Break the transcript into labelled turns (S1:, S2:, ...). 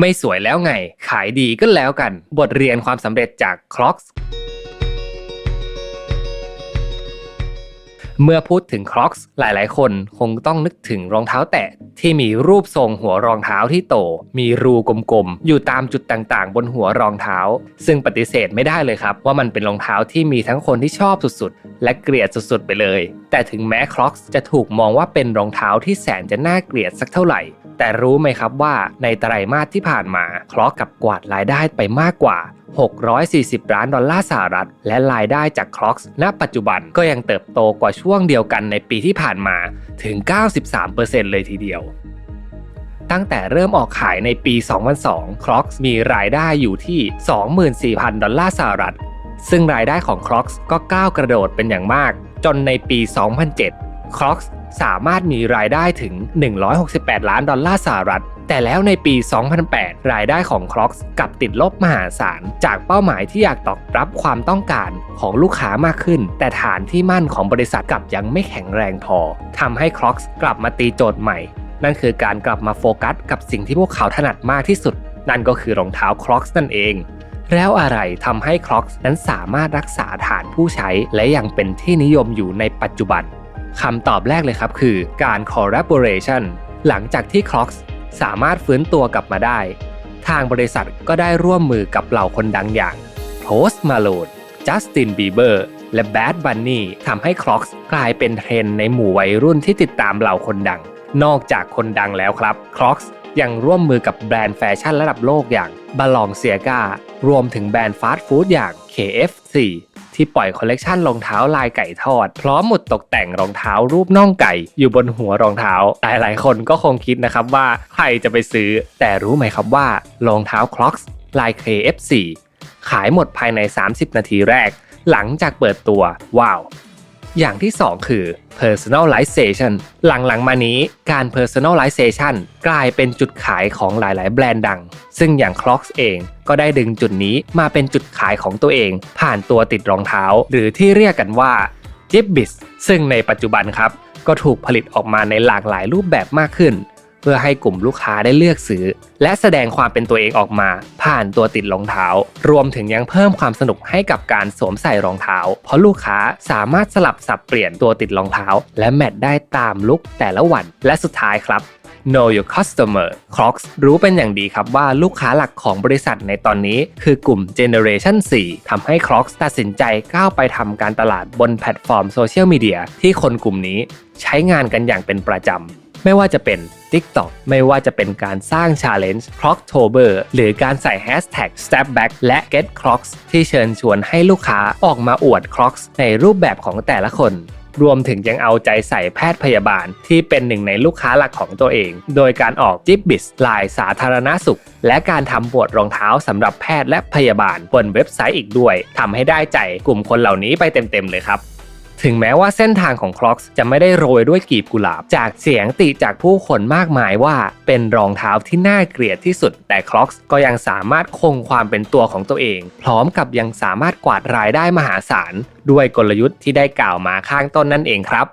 S1: ไม่สวยแล้วไง ขายดีก็แล้วกัน บทเรียนความสำเร็จจาก Crocs เมื่อพูดถึง Crocs หลายๆ คนคงต้องนึกถึงรองเท้าแตะที่มีรูปทรงหัวรองเท้าที่โต มีรูกลมๆ อยู่ตามจุดต่างๆ บนหัวรองเท้า ซึ่งปฏิเสธไม่ได้เลยครับ ว่ามันเป็นรองเท้าที่มีทั้งคนที่ชอบสุดๆ และเกลียดสุดๆไปเลย แต่ถึงแม้ Crocs จะถูกมองว่าเป็นรองเท้าที่แสนจะน่าเกลียดสักเท่าไหร่ แต่รู้ไหมครับว่าในไตรมาสที่ผ่านมาคลอกกับกวาดรายได้ไปมากกว่า 640 ล้านดอลลาร์สหรัฐ และรายได้จากคลอกณปัจจุบันก็ยังเติบโตกว่าช่วงเดียวกันในปีที่ผ่านมาถึง 93%เลยทีเดียวตั้งแต่เริ่มออกขายในปี 2002 Crocs มีรายได้อยู่ที่ 24,000 ดอลลาร์สหรัฐ ซึ่งรายได้ของ Crocs ก็ก้าวกระโดดเป็นอย่างมาก จนในปี 2007 Crocs สามารถมีรายได้ถึง 168 ล้านดอลลาร์สหรัฐ แต่แล้วในปี 2008 รายได้ของ Crocs กลับติดลบมหาศาล จากเป้าหมายที่อยากตอบรับความต้องการของลูกค้ามากขึ้น แต่ฐานที่มั่นของบริษัทกลับยังไม่แข็งแรงพอทำให้ Crocs กลับมาตีโจทย์ใหม่ นั่นคือการกลับมาโฟกัสกับสิ่งที่พวกเขาถนัดมากที่สุด นั่นก็คือรองเท้า Crocs นั่นเอง แล้วอะไรทำให้ Crocs นั้นสามารถรักษาฐานผู้ใช้ และยังเป็นที่นิยมอยู่ในปัจจุบันคำตอบแรกเลยครับคือการ collaboration หลังจากที่ Crocs สามารถฟื้นตัวกลับมาได้ ทางบริษัทก็ได้ร่วมมือกับเหล่าคนดังอย่าง Post Malone Justin Bieber และ Bad Bunny ทำให้ Crocs กลายเป็นเทรนในหมู่วัยรุ่นที่ติดตามเหล่าคนดัง นอกจากคนดังแล้วครับ Crocs ยังร่วมมือกับแบรนด์แฟชั่นระดับโลกอย่าง Balenciaga รวมถึงแบรนด์ฟาสต์ฟู้ดอย่าง KFC ที่ปล่อยคอลเลกชันรองเท้าลายไก่ทอด พร้อมหมุดตกแต่งรองเท้ารูปน่องไก่อยู่บนหัวรองเท้า หลายๆคนก็คงคิดนะครับว่าใครจะไปซื้อ แต่รู้ไหมครับว่ารองเท้า Crocs ลาย KFC ขายหมดภายใน 30 นาทีแรก หลังจากเปิดตัว ว้าว อย่างที่ 2 คือ personalization หลังๆ มานี้การ personalization กลายเป็นจุดขายของหลายๆ แบรนด์ดัง ซึ่งอย่าง Crocs เองก็ได้ดึงจุดนี้มาเป็นจุดขายของตัวเอง ผ่านตัวติดรองเท้า หรือที่เรียกกันว่า j i b b i s ซึ่งในปัจจุบันครับ ก็ถูกผลิตออกมาในหลากหลายรูปแบบมากขึ้น พื่อให้กลุ่มลูกค้าได้เลือกซื้อ และแสดงความเป็นตัวเองออกมา ผ่านตัวติดรองเท้า รวมถึงยังเพิ่มความสนุกให้กับการสวมใส่รองเท้า เพราะลูกค้าสามารถสลับสับเปลี่ยนตัวติดรองเท้า และแมทได้ตามลุคแต่ละวัน และสุดท้ายครับ Know your customer Crocs รู้เป็นอย่างดีครับว่าลูกค้าหลักของบริษัทในตอนนี้คือกลุ่ม Generation 4 ทำให้ Crocs ตัดสินใจก้าวไปทำการตลาดบนแพลตฟอร์มโซเชียลมีเดียที่คนกลุ่มนี้ใช้งานกันอย่างเป็นประจำ ไม่ว่าจะเป็น TikTok ไม่ว่าจะเป็นการสร้าง Challenge Croctober หรือการใส่ Hashtag Stepback และ Get Crocs ที่เชิญชวนให้ลูกค้าออกมาอวด Crocs ในรูปแบบของแต่ละคนรวมถึงยังเอาใจใส่แพทย์พยาบาลที่เป็นหนึ่งในลูกค้าหลักของตัวเอง โดยการออกจิบบิสลายสาธารณสุข และการทำบวดรองเท้าสำหรับแพทย์และพยาบาลบนเว็บไซต์อีกด้วยทำให้ได้ใจกลุ่มคนเหล่านี้ไปเต็มๆเลยครับ ถึงแม้ว่าเส้นทางของคล็อกจะไม่ได้โรยด้วยกลีบกุหลาบ จากเสียงติจากผู้คนมากมายว่าเป็นรองเท้าที่น่าเกลียดที่สุด แต่คล็อกก็ยังสามารถคงความเป็นตัวของตัวเอง พร้อมกับยังสามารถกวาดรายได้มหาศาล ด้วยกลยุทธ์ที่ได้กล่าวมาข้างต้นนั่นเองครับ